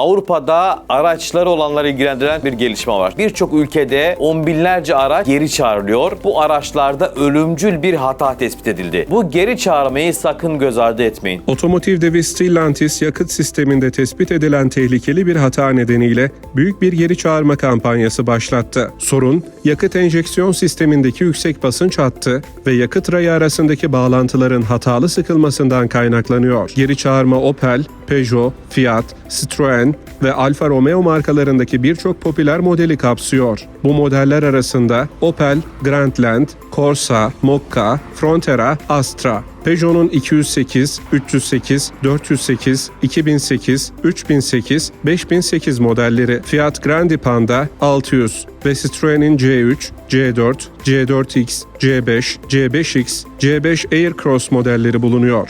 Avrupa'da araçları olanları ilgilendiren bir gelişme var. Birçok ülkede on binlerce araç geri çağrılıyor. Bu araçlarda ölümcül bir hata tespit edildi. Bu geri çağırmayı sakın göz ardı etmeyin. Otomotiv devi Stellantis yakıt sisteminde tespit edilen tehlikeli bir hata nedeniyle büyük bir geri çağırma kampanyası başlattı. Sorun, yakıt enjeksiyon sistemindeki yüksek basınç hattı ve yakıt rayı arasındaki bağlantıların hatalı sıkılmasından kaynaklanıyor. Geri çağırma Opel, Peugeot, Fiat, Citroen ve Alfa Romeo markalarındaki birçok popüler modeli kapsıyor. Bu modeller arasında Opel, Grandland, Corsa, Mokka, Frontera, Astra, Peugeot'un 208, 308, 408, 2008, 3008, 5008 modelleri, Fiat Grandi Panda 600 ve Citroen'in C3, C4, C4X, C5, C5X, C5 Aircross modelleri bulunuyor.